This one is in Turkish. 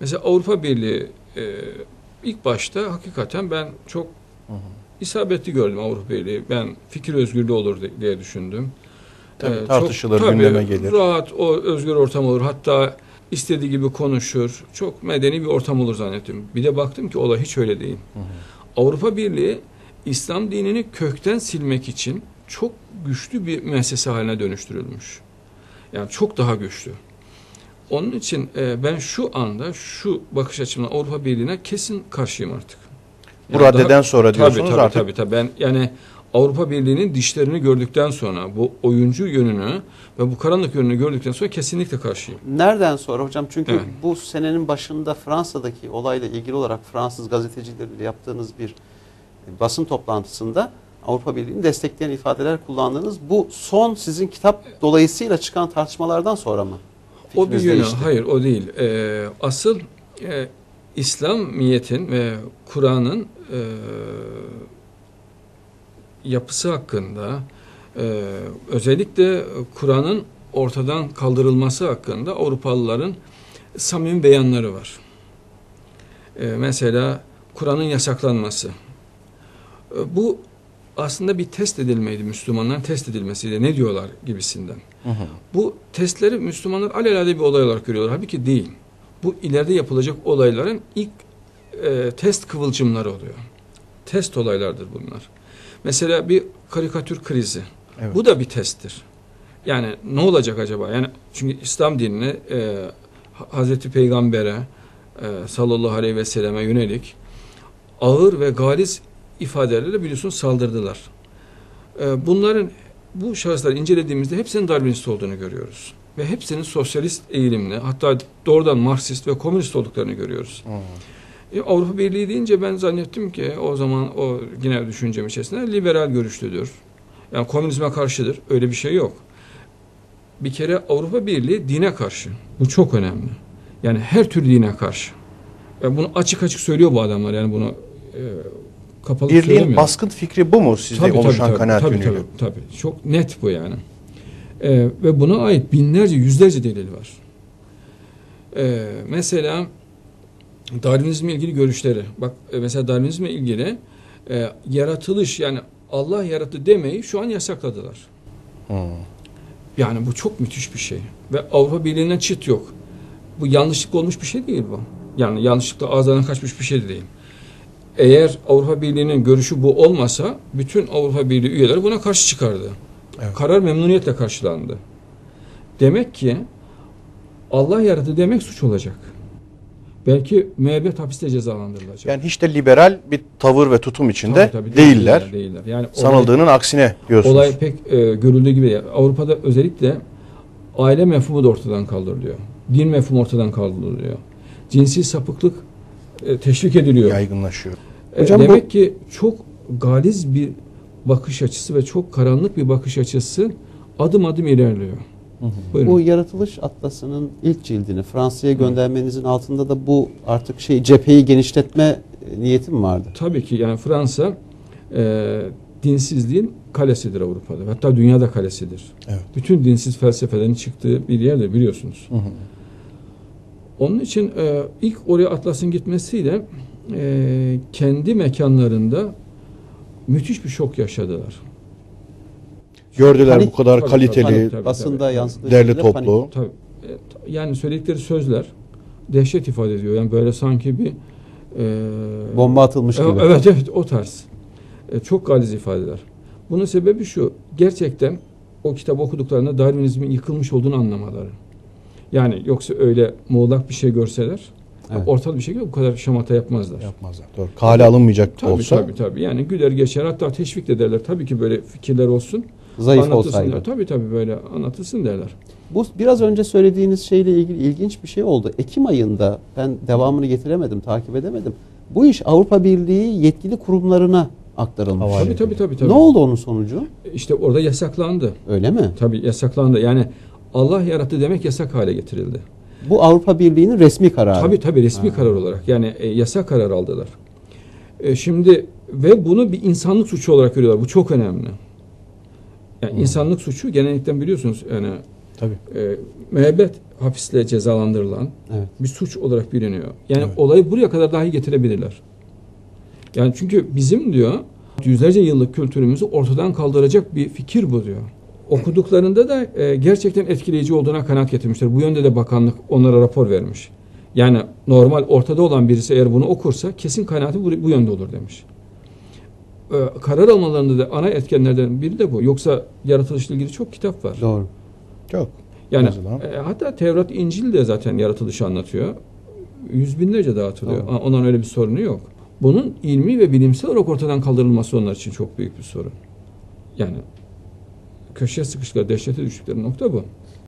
Mesela Avrupa Birliği e, ilk başta hakikaten ben çok Hı hı. isabetli gördüm Avrupa Birliği. Ben fikir özgürlüğü olur diye düşündüm. Tabii, Ee, çok- tartışılır, tabii, gündeme gelir. Rahat, o özgür ortam olur. Hatta istediği gibi konuşur. Çok medeni bir ortam olur zannettim. Bir de baktım ki olay hiç öyle değil. Hı hı. Avrupa Birliği İslam dinini kökten silmek için çok güçlü bir müessese haline dönüştürülmüş. Yani çok daha güçlü. Onun için e, ben şu anda şu bakış açımdan Avrupa Birliği'ne kesin karşıyım artık. Bu Yani daha- raddeden sonra Tabii diyorsunuz tabii, artık tabii tabii. Ben yani Avrupa Birliği'nin dişlerini gördükten sonra bu oyuncu yönünü ve bu karanlık yönünü gördükten sonra kesinlikle karşıyım. Nereden sonra hocam? Çünkü Evet. bu senenin başında Fransa'daki olayla ilgili olarak Fransız gazetecileriyle yaptığınız bir e, basın toplantısında Avrupa Birliği'ni destekleyen ifadeler kullandınız. Bu son sizin kitap dolayısıyla çıkan tartışmalardan sonra mı? O bir yönü. Hayır o değil. Ee, asıl e, İslamiyet'in ve Kur'an'ın e, yapısı hakkında e, özellikle Kur'an'ın ortadan kaldırılması hakkında Avrupalıların samimi beyanları var. E, mesela Kur'an'ın yasaklanması. E, bu aslında bir test edilmeydi Müslümanların test edilmesiydi. Ne diyorlar gibisinden. Hı hı. Bu testleri Müslümanlar alelade bir olay olarak görüyorlar. Halbuki değil. Bu ileride yapılacak olayların ilk e, test kıvılcımları oluyor. Test olaylardır bunlar. Mesela bir karikatür krizi. Evet. Bu da bir testtir. Yani ne olacak acaba? Yani çünkü İslam dinine e, Hazreti Peygamber'e e, sallallahu aleyhi ve selleme yönelik ağır ve galiz ifadelerle biliyorsun saldırdılar. E, bunların bu şahısları incelediğimizde hepsinin Darwinist olduğunu görüyoruz. Ve hepsinin sosyalist eğilimli hatta doğrudan Marksist ve komünist olduklarını görüyoruz. Hı. E, Avrupa Birliği deyince ben zannettim ki o zaman o yine düşüncem içerisinde liberal görüşlüdür. Yani komünizme karşıdır. Öyle bir şey yok. Bir kere Avrupa Birliği dine karşı. Bu çok önemli. Yani her tür dine karşı. Ve bunu açık açık söylüyor bu adamlar. Yani bunu e, kapalı Birliğin baskın fikri bu mu sizde oluşan kanaat tabii, yönüyle? tabii, tabii. Çok net bu yani. Ee, ve buna ait binlerce, yüzlerce delil var. Ee, mesela Darwinizmle ilgili görüşleri. Bak e, mesela Darwinizmle ilgili e, yaratılış yani Allah yarattı demeyi şu an yasakladılar. Hı. Yani bu çok müthiş bir şey. Ve Avrupa Birliği'nden çıt yok. Bu yanlışlıkla olmuş bir şey değil bu. Yani yanlışlıkla ağızlarından kaçmış bir şey de değil. Eğer Avrupa Birliği'nin görüşü bu olmasa bütün Avrupa Birliği üyeleri buna karşı çıkardı. Evet. Karar memnuniyetle karşılandı. Demek ki Allah yarattı demek suç olacak. Belki müebbet hapiste cezalandırılacak. Yani hiç de liberal bir tavır ve tutum içinde Tabii, tabii, değiller. değiller. Yani olay- Sanıldığının aksine diyorsunuz. Olay pek e, görüldüğü gibi. Avrupa'da özellikle aile mefhumu da ortadan kaldırılıyor. Din mefhumu ortadan kaldırılıyor. Cinsi sapıklık e, teşvik ediliyor. yaygınlaşıyor. Hocam demek bu- ki çok galiz bir bakış açısı ve çok karanlık bir bakış açısı adım adım ilerliyor. Buyurun. Bu yaratılış atlasının ilk cildini Fransa'ya göndermenizin altında da bu artık şey cepheyi genişletme e, niyeti mi vardı? Tabii ki yani Fransa e, dinsizliğin kalesidir Avrupa'da. Hatta dünyada kalesidir. Evet. Bütün dinsiz felsefelerin çıktığı bir yerdir biliyorsunuz. Hı hı. Onun için e, ilk oraya Atlas'ın gitmesiyle e, kendi mekanlarında müthiş bir şok yaşadılar. Gördüler Panik- bu kadar Tabii, kaliteli, tabii, tabii. Basında yansıdığı derli toplu. Tabii. E, yani söyledikleri sözler dehşet ifade ediyor. Yani böyle sanki bir e, Bomba atılmış e, gibi. Evet evet o tarz. E, çok galiz ifadeler. Bunun sebebi şu. Gerçekten o kitabı okuduklarında Darwinizmin yıkılmış olduğunu anlamaları. Yani yoksa öyle muğlak bir şey görseler Evet. ortalı bir şekilde bu kadar şamata yapmazlar. Yapmazlar. Doğru. Kale alınmayacak Tabii olsa tabii tabii. Yani güler geçer hatta teşvik de ederler. Tabii ki böyle fikirler olsun. Zayıf olsaydı. der. Tabii tabii böyle anlatılsın derler. Bu biraz önce söylediğiniz şeyle ilgili ilginç bir şey oldu. Ekim ayında ben devamını getiremedim, takip edemedim. Bu iş Avrupa Birliği yetkili kurumlarına aktarılmış. Tabii tabii tabii. tabii. Ne oldu onun sonucu? İşte orada yasaklandı. Öyle mi? Tabii yasaklandı. Yani Allah yarattı demek yasak hale getirildi. Bu Avrupa Birliği'nin resmi kararı. Tabii tabii resmi Ha. karar olarak. Yani e, yasa karar aldılar. E, şimdi ve bunu bir insanlık suçu olarak görüyorlar. Bu çok önemli. Yani Hmm. insanlık suçu genellikle biliyorsunuz yani Tabii. e, müebbet hapisle cezalandırılan Evet. bir suç olarak biliniyor. Yani Evet. olayı buraya kadar dahi getirebilirler. Yani çünkü bizim diyor yüzlerce yıllık kültürümüzü ortadan kaldıracak bir fikir bu diyor. Okuduklarında da e, gerçekten etkileyici olduğuna kanaat getirmişler. Bu yönde de bakanlık onlara rapor vermiş. Yani normal ortada olan birisi eğer bunu okursa kesin kanaati bu, bu yönde olur demiş. E, karar almalarında da ana etkenlerden biri de bu. Yoksa yaratılışla ilgili çok kitap var. Doğru. Çok. Yani e, hatta Tevrat, İncil de zaten yaratılışı anlatıyor. Yüz binlerce dağıtılıyor. A- Onların öyle bir sorunu yok. Bunun ilmi ve bilimsel olarak ortadan kaldırılması onlar için çok büyük bir sorun. Yani köşeye sıkıştıkları, dehşete düştükleri nokta bu.